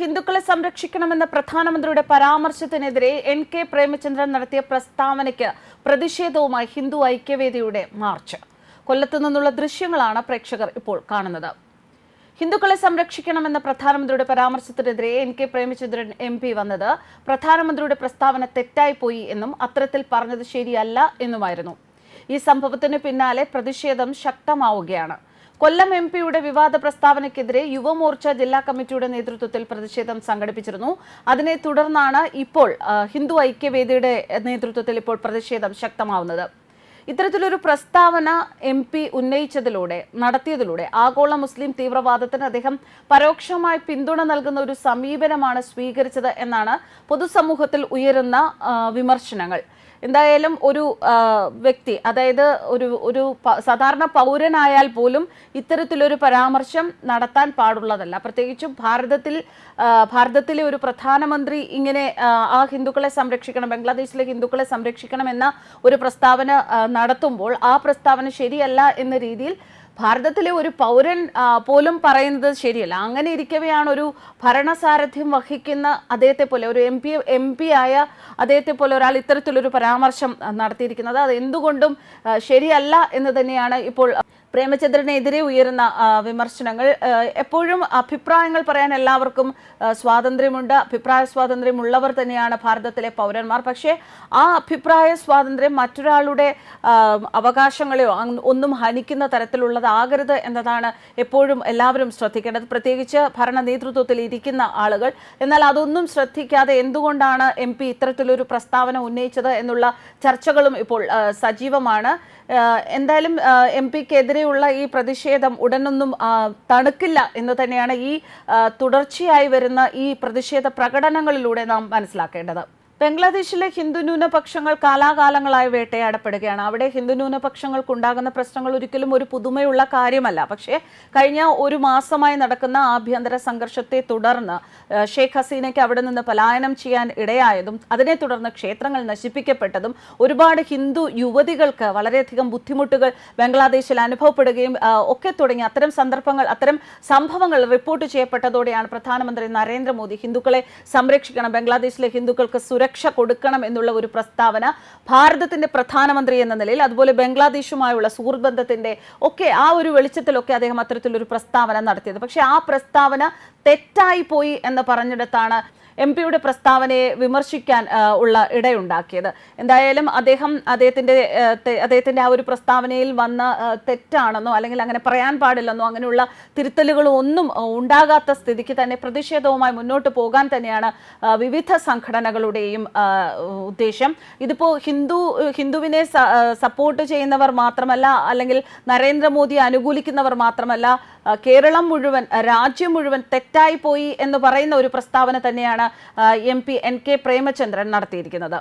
ഹിന്ദുക്കളെ സംരക്ഷിക്കണമെന്ന പ്രധാനമന്ത്രിയുടെ പരാമർശത്തിനെതിരെ എൻ കെ പ്രേമചന്ദ്രൻ നടത്തിയ പ്രസ്താവനയ്ക്ക് പ്രതിഷേധവുമായി ഹിന്ദു ഐക്യവേദിയുടെ മാർച്ച്. കൊല്ലത്തു നിന്നുള്ള ദൃശ്യങ്ങളാണ് പ്രേക്ഷകർ ഇപ്പോൾ കാണുന്നത്. ഹിന്ദുക്കളെ സംരക്ഷിക്കണമെന്ന പ്രധാനമന്ത്രിയുടെ പരാമർശത്തിനെതിരെ N K Premachandran M P വന്നത് പ്രധാനമന്ത്രിയുടെ പ്രസ്താവന തെറ്റായിപ്പോയി എന്നും അത്തരത്തിൽ പറഞ്ഞത് ശരിയല്ല എന്നുമായിരുന്നു. ഈ സംഭവത്തിന് പിന്നാലെ പ്രതിഷേധം ശക്തമാവുകയാണ്. കൊല്ലം എം പിയുടെ വിവാദ പ്രസ്താവനയ്ക്കെതിരെ യുവമോർച്ച ജില്ലാ കമ്മിറ്റിയുടെ നേതൃത്വത്തിൽ പ്രതിഷേധം സംഘടിപ്പിച്ചിരുന്നു. അതിനെ തുടർന്നാണ് ഇപ്പോൾ ഹിന്ദു ഐക്യവേദിയുടെ നേതൃത്വത്തിൽ ഇപ്പോൾ പ്രതിഷേധം ശക്തമാവുന്നത്. ഇത്തരത്തിലൊരു പ്രസ്താവന എം പി ഉന്നയിച്ചതിലൂടെ നടത്തിയതിലൂടെ ആഗോള മുസ്ലിം തീവ്രവാദത്തിന് അദ്ദേഹം പരോക്ഷമായി പിന്തുണ നൽകുന്ന ഒരു സമീപനമാണ് സ്വീകരിച്ചത് എന്നാണ് പൊതുസമൂഹത്തിൽ ഉയരുന്ന വിമർശനങ്ങൾ. എന്തായാലും ഒരു വ്യക്തി അതായത് ഒരു ഒരു സാധാരണ പൗരനായാൽ പോലും ഇത്തരത്തിലൊരു പരാമർശം നടത്താൻ പാടുള്ളതല്ല. പ്രത്യേകിച്ചും ഭാരതത്തിൽ ഭാരതത്തിലെ ഒരു പ്രധാനമന്ത്രി ഇങ്ങനെ ആ ഹിന്ദുക്കളെ സംരക്ഷിക്കണം ബംഗ്ലാദേശിലെ ഹിന്ദുക്കളെ സംരക്ഷിക്കണം എന്ന ഒരു പ്രസ്താവന നടത്തുമ്പോൾ ആ പ്രസ്താവന ശരിയല്ല എന്ന രീതിയിൽ ഭാരതത്തിലെ ഒരു പൗരൻ പോലും പറയുന്നത് ശരിയല്ല. അങ്ങനെ ഇരിക്കവെയാണ് ഒരു ഭരണസാരഥ്യം വഹിക്കുന്ന അദ്ദേഹത്തെ പോലെ ഒരു എം പി എം പി ആയ അദ്ദേഹത്തെ പോലെ ഒരാൾ ഇത്തരത്തിലൊരു പരാമർശം നടത്തിയിരിക്കുന്നത്. അത് എന്തുകൊണ്ടും ശരിയല്ല എന്ന് തന്നെയാണ് ഇപ്പോൾ പ്രേമചന്ദ്രനെതിരെ ഉയരുന്ന വിമർശനങ്ങൾ. എപ്പോഴും അഭിപ്രായങ്ങൾ പറയാൻ എല്ലാവർക്കും സ്വാതന്ത്ര്യമുണ്ട്. അഭിപ്രായ സ്വാതന്ത്ര്യം ഉള്ളവർ തന്നെയാണ് ഭാരതത്തിലെ പൗരന്മാർ. പക്ഷേ ആ അഭിപ്രായ സ്വാതന്ത്ര്യം മറ്റൊരാളുടെ അവകാശങ്ങളെയോ ഒന്നും ഹനിക്കുന്ന തരത്തിലുള്ളതാകരുത് എന്നതാണ് എപ്പോഴും എല്ലാവരും ശ്രദ്ധിക്കേണ്ടത്. പ്രത്യേകിച്ച് ഭരണ നേതൃത്വത്തിൽ ഇരിക്കുന്ന ആളുകൾ. എന്നാൽ അതൊന്നും ശ്രദ്ധിക്കാതെ എന്തുകൊണ്ടാണ് എം പി ഇത്തരത്തിലൊരു പ്രസ്താവന ഉന്നയിച്ചത് എന്നുള്ള ചർച്ചകളും ഇപ്പോൾ സജീവമാണ്. എന്തായാലും എം പിക്കെതിരെയുള്ള ഈ പ്രതിഷേധം ഉടനൊന്നും തണുക്കില്ല എന്ന് തന്നെയാണ് ഈ തുടർച്ചയായി വരുന്ന ഈ പ്രതിഷേധ പ്രകടനങ്ങളിലൂടെ നാം മനസ്സിലാക്കേണ്ടത്. ബംഗ്ലാദേശിലെ ഹിന്ദു ന്യൂനപക്ഷങ്ങൾ കാലാകാലങ്ങളായി വേട്ടയാടപ്പെടുകയാണ്. അവിടെ ഹിന്ദു ന്യൂനപക്ഷങ്ങൾക്കുണ്ടാകുന്ന പ്രശ്നങ്ങൾ ഒരിക്കലും ഒരു പുതുമയുള്ള കാര്യമല്ല. പക്ഷേ കഴിഞ്ഞ ഒരു മാസമായി നടക്കുന്ന ആഭ്യന്തര സംഘർഷത്തെ തുടർന്ന് ഷെയ്ഖ് ഹസീനയ്ക്ക് അവിടെ നിന്ന് പലായനം ചെയ്യാൻ ഇടയായതും അതിനെ തുടർന്ന് ക്ഷേത്രങ്ങൾ നശിപ്പിക്കപ്പെട്ടതും ഒരുപാട് ഹിന്ദു യുവതികൾക്ക് വളരെയധികം ബുദ്ധിമുട്ടുകൾ ബംഗ്ലാദേശിൽ അനുഭവപ്പെടുകയും ഒക്കെ തുടങ്ങി അത്തരം സന്ദർഭങ്ങൾ അത്തരം സംഭവങ്ങൾ റിപ്പോർട്ട് ചെയ്യപ്പെട്ടതോടെയാണ് പ്രധാനമന്ത്രി നരേന്ദ്രമോദി ഹിന്ദുക്കളെ സംരക്ഷിക്കണം. ബംഗ്ലാദേശിലെ ഹിന്ദുക്കൾക്ക് സുരക്ഷ കൊടുക്കണം എന്നുള്ള ഒരു പ്രസ്താവന ഭാരതത്തിന്റെ പ്രധാനമന്ത്രി എന്ന നിലയിൽ അതുപോലെ ബംഗ്ലാദേശുമായുള്ള സുഹൃത്ത് ബന്ധത്തിന്റെ ഒക്കെ ആ ഒരു വെളിച്ചത്തിലൊക്കെ അദ്ദേഹം അത്തരത്തിലൊരു പ്രസ്താവന നടത്തിയത്. പക്ഷേ ആ പ്രസ്താവന തെറ്റായി പോയി എന്ന് പറഞ്ഞിടത്താണ് എം പിയുടെ പ്രസ്താവനയെ വിമർശിക്കാൻ ഉള്ള ഇടയുണ്ടാക്കിയത്. എന്തായാലും അദ്ദേഹം അദ്ദേഹത്തിന്റെ അദ്ദേഹത്തിന്റെ ആ ഒരു പ്രസ്താവനയിൽ വന്ന തെറ്റാണെന്നോ അല്ലെങ്കിൽ അങ്ങനെ പറയാൻ പാടില്ലെന്നോ അങ്ങനെയുള്ള തിരുത്തലുകളോ ഒന്നും ഉണ്ടാകാത്ത സ്ഥിതിക്ക് തന്നെ പ്രതിഷേധവുമായി മുന്നോട്ട് പോകാൻ തന്നെയാണ് വിവിധ സംഘടനകളുടെയും ആ, ഉദ്ദേശം. ഇതിപ്പോ ഹിന്ദു ഹിന്ദുവിനെ സപ്പോർട്ട് ചെയ്യുന്നവർ മാത്രമല്ല അല്ലെങ്കിൽ നരേന്ദ്രമോദിയെ അനുകൂലിക്കുന്നവർ മാത്രമല്ല കേരളം മുഴുവൻ രാജ്യം മുഴുവൻ തെറ്റായി പോയി എന്ന് പറയുന്ന ഒരു പ്രസ്താവന തന്നെയാണ് M P N K Premachandran നടത്തിയിരിക്കുന്നത്.